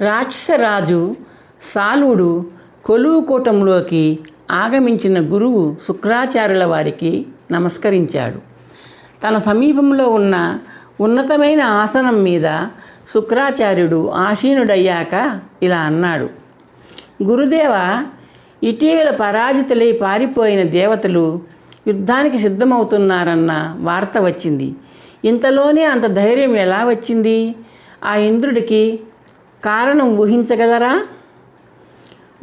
రాక్షసరాజు సాలుడు కొలువు కూటంలోకి ఆగమించిన గురువు శుక్రాచార్యుల వారికి నమస్కరించాడు. తన సమీపంలో ఉన్న ఉన్నతమైన ఆసనం మీద శుక్రాచార్యుడు ఆసీనుడయ్యాక ఇలా అన్నాడు. గురుదేవ ఇటీవల పరాజితులై పారిపోయిన దేవతలు యుద్ధానికి సిద్ధమవుతున్నారన్న వార్త వచ్చింది. ఇంతలోనే అంత ధైర్యం ఎలా వచ్చింది? ఆ ఇంద్రుడికి కారణం ఊహించగలరా?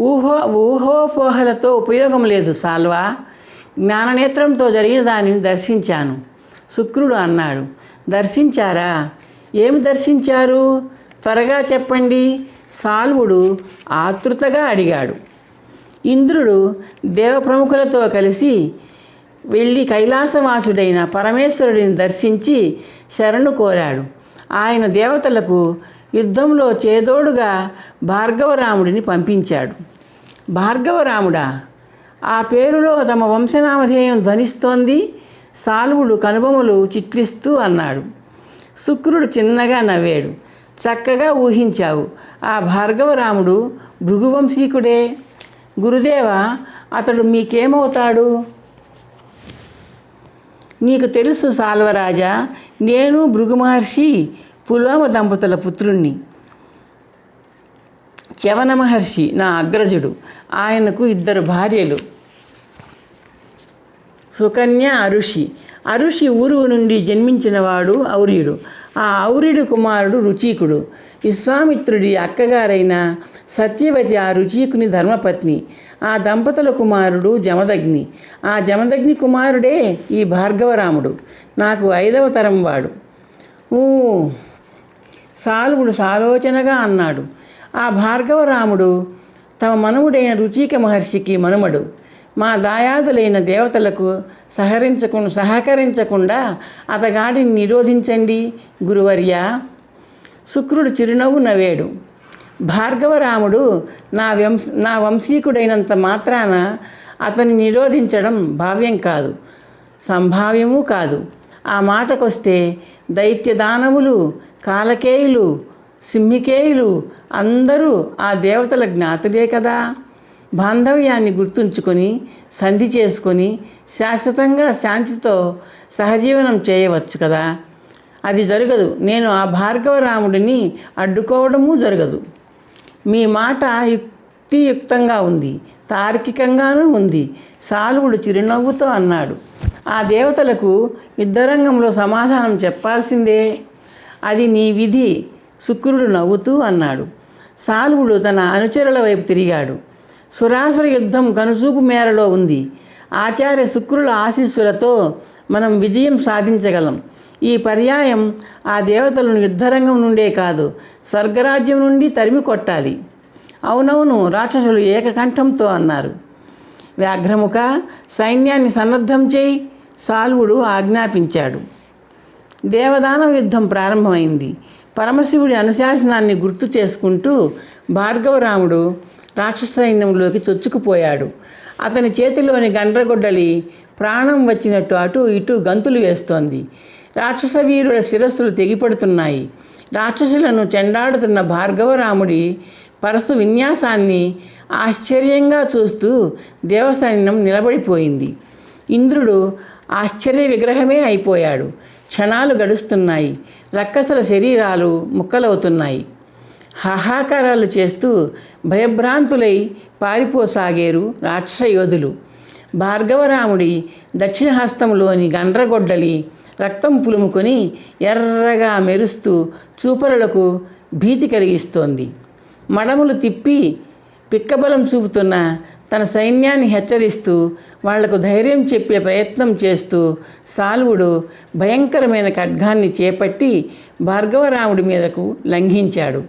ఊహో ఊహోపోహలతో ఉపయోగం లేదు సాల్వా. జ్ఞాననేత్రంతో జరిగిన దానిని దర్శించాను. శుక్రుడు అన్నాడు దర్శించారా? ఏమి దర్శించారు? త్వరగా చెప్పండి. సాల్వుడు ఆతృతగా అడిగాడు. ఇంద్రుడు దేవప్రముఖులతో కలిసి వెళ్ళి కైలాసవాసుడైన పరమేశ్వరుడిని దర్శించి శరణు కోరాడు. ఆయన దేవతలకు యుద్ధంలో చేదోడుగా భార్గవరాముడిని పంపించాడు. భార్గవరాముడా ఆ పేరులో తమ వంశనామధేయం ధ్వనిస్తోంది. సాల్వుడు కనుబొమలు చిట్లిస్తూ అన్నాడు. శుక్రుడు చిన్నగా నవ్వాడు. చక్కగా ఊహించావు. ఆ భార్గవరాముడు భృగువంశీకుడే. గురుదేవ అతడు మీకేమవుతాడు? నీకు తెలుసు సాల్వరాజా నేను భృగు మహర్షి పుల్వామ దంపతుల పుత్రుణ్ణి. చవన మహర్షి నా అగ్రజుడు ఆయనకు ఇద్దరు భార్యలు. సుకన్య అరుషి. అరుషి ఊరు నుండి జన్మించినవాడు ఔర్యుడు. ఆ ఔర్యుడు కుమారుడు రుచీకుడు. విశ్వామిత్రుడి అక్కగారైన సత్యవతి ఆ రుచీకుని ధర్మపత్ని. ఆ దంపతుల కుమారుడు జమదగ్ని. ఆ జమదగ్ని కుమారుడే ఈ భార్గవరాముడు. నాకు ఐదవ తరం వాడు. ఊ సాల్వుడు సాలోచనగా అన్నాడు. ఆ భార్గవరాముడు తమ మనుముడైన రుచిక మహర్షికి మనుమడు. మా దాయాదులైన దేవతలకు సహరించకుండా సహకరించకుండా అతగాడిని నిరోధించండి గురువర్య. శుక్రుడు చిరునవ్వు నవ్వాడు. భార్గవరాముడు నా వంశ నా వంశీకుడైనంత మాత్రాన అతన్ని నిరోధించడం భావ్యం కాదు సంభావ్యము కాదు. ఆ మాటకొస్తే దైత్య దానవులు కాలకేయులు సిమ్మికేయులు అందరూ ఆ దేవతల జ్ఞాతులే కదా. బాంధవ్యాన్ని గుర్తుంచుకొని సంధి చేసుకొని శాశ్వతంగా శాంతితో సహజీవనం చేయవచ్చు కదా. అది జరగదు. నేను ఆ భార్గవరాముడిని అడ్డుకోవడము జరగదు. మీ మాట యుక్తియుక్తంగా ఉంది తార్కికంగానూ ఉంది. సాలువుడు చిరునవ్వుతో అన్నాడు. ఆ దేవతలకు యుద్ధరంగంలో సమాధానం చెప్పాల్సిందే. అది నీ విధి. శుక్రుడు నవ్వుతూ అన్నాడు. సాల్వుడు తన అనుచరుల వైపు తిరిగాడు. సురాసుర యుద్ధం కనుచూపు మేరలో ఉంది. ఆచార్య శుక్రుల ఆశీస్సులతో మనం విజయం సాధించగలం. ఈ పర్యాయం ఆ దేవతలను యుద్ధరంగం నుండే కాదు స్వర్గరాజ్యం నుండి తరిమి కొట్టాలి. అవునవును రాక్షసులు ఏకకంఠంతో అన్నారు. వ్యాఘ్రముఖ సైన్యాన్ని సన్నద్ధం చేయి సాల్వుడు ఆజ్ఞాపించాడు. దేవదానవ యుద్ధం ప్రారంభమైంది. పరమశివుడి అనుశాసనాన్ని గుర్తు చేసుకుంటూ భార్గవరాముడు రాక్షస సైన్యంలోకి చొచ్చుకుపోయాడు. అతని చేతిలోని గండ్రగొడ్డలి ప్రాణం వచ్చినట్టు అటు ఇటు గంతులు వేస్తోంది. రాక్షస వీరుల శిరస్సులు తెగిపడుతున్నాయి. రాక్షసులను చెండాడుతున్న భార్గవరాముడి పరసు విన్యాసాన్ని ఆశ్చర్యంగా చూస్తూ దేవసైన్యం నిలబడిపోయింది. ఇంద్రుడు ఆశ్చర్య విగ్రహమే అయిపోయాడు. క్షణాలు గడుస్తున్నాయి. రక్కసల శరీరాలు ముక్కలవుతున్నాయి. హాహాకారాలు చేస్తూ భయభ్రాంతులై పారిపోసాగేరు రాక్షస యోధులు భార్గవరాముడి దక్షిణహస్తంలోని గండ్రగొడ్డలి రక్తం పులుముకొని ఎర్రగా మెరుస్తూ చూపరులకు భీతి కలిగిస్తోంది. మడములు తిప్పి పిక్కబలం చూపుతున్న తన సైన్యాన్ని హెచ్చరిస్తూ వాళ్ళకు ధైర్యం చెప్పే ప్రయత్నం చేస్తూ సాల్వుడు భయంకరమైన ఖడ్గాన్ని చేపట్టి భార్గవరాముడి మీదకు లంఘించాడు.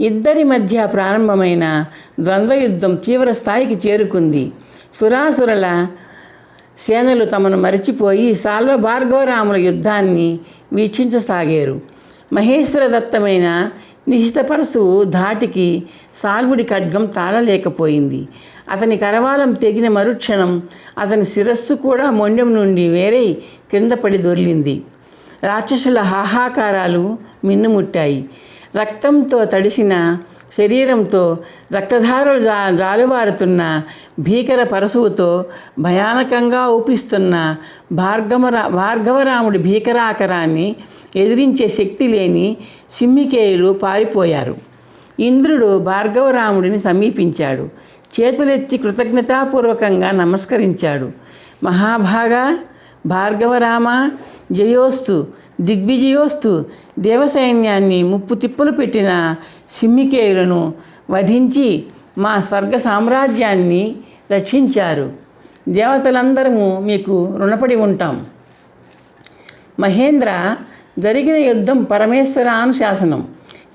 ఇద్దరి మధ్య ప్రారంభమైన ద్వంద్వ యుద్ధం తీవ్ర స్థాయికి చేరుకుంది. సురాసురల సేనలు తమను మరిచిపోయి సాల్వ భార్గవరాముల యుద్ధాన్ని వీక్షించసాగారు. మహేశ్వరదత్తమైన నిశితపరసు ధాటికి సాల్వుడి ఖడ్గం తాళలేకపోయింది. అతని కరవాలం తెగిన మరుక్షణం అతని శిరస్సు కూడా మొండెం నుండి వేరే క్రింద పడి దొర్లింది. రాక్షసుల హాహాకారాలు మిన్నుముట్టాయి. రక్తంతో తడిసిన శరీరంతో రక్తధారలు జా జాలువారుతున్న భీకర పరశువుతో భయానకంగా ఊపిస్తున్న భార్గవరా భార్గవరాముడి భీకరాకరాన్ని ఎదిరించే శక్తి లేని సిమ్మికేయులు పారిపోయారు. ఇంద్రుడు భార్గవరాముడిని సమీపించాడు. చేతులెత్తి కృతజ్ఞతాపూర్వకంగా నమస్కరించాడు. మహాభాగా భార్గవరామ జయోస్తు దిగ్విజయోస్తు దేవసైన్యాన్ని ముప్పు తిప్పులు పెట్టిన సిమ్మికేయులను వధించి మా స్వర్గ సామ్రాజ్యాన్ని రక్షించారు. దేవతలందరము మీకు రుణపడి ఉంటాం. మహేంద్ర జరిగిన యుద్ధం పరమేశ్వరానుశాసనం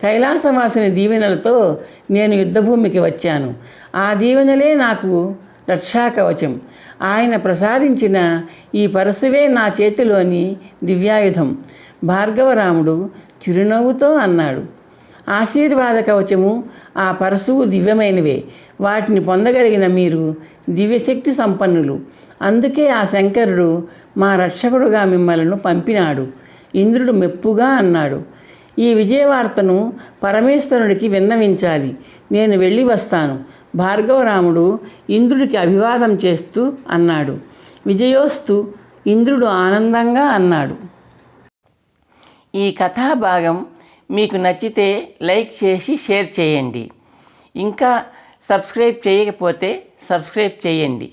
కైలాసవాసుని దీవెనలతో నేను యుద్ధభూమికి వచ్చాను. ఆ దీవెనలే నాకు రక్షాకవచం. ఆయన ప్రసాదించిన ఈ పరశువే నా చేతిలోని దివ్యాయుధం. భార్గవరాముడు చిరునవ్వుతో అన్నాడు. ఆశీర్వాద కవచము ఆ పరశువు దివ్యమైనవే. వాటిని పొందగలిగిన మీరు దివ్యశక్తి సంపన్నులు. అందుకే ఆ శంకరుడు మా రక్షకుడుగా మిమ్మలను పంపినాడు. ఇంద్రుడు మెప్పుగా అన్నాడు. ఈ విజయవార్తను పరమేశ్వరుడికి విన్నవించాలి. నేను వెళ్ళి వస్తాను. భార్గవరాముడు ఇంద్రుడికి అభివాదం చేస్తూ అన్నాడు. విజయోస్తు ఇంద్రుడు ఆనందంగా అన్నాడు. ఈ కథాభాగం మీకు నచ్చితే లైక్ చేసి షేర్ చేయండి. ఇంకా సబ్స్క్రైబ్ చేయకపోతే సబ్స్క్రైబ్ చేయండి.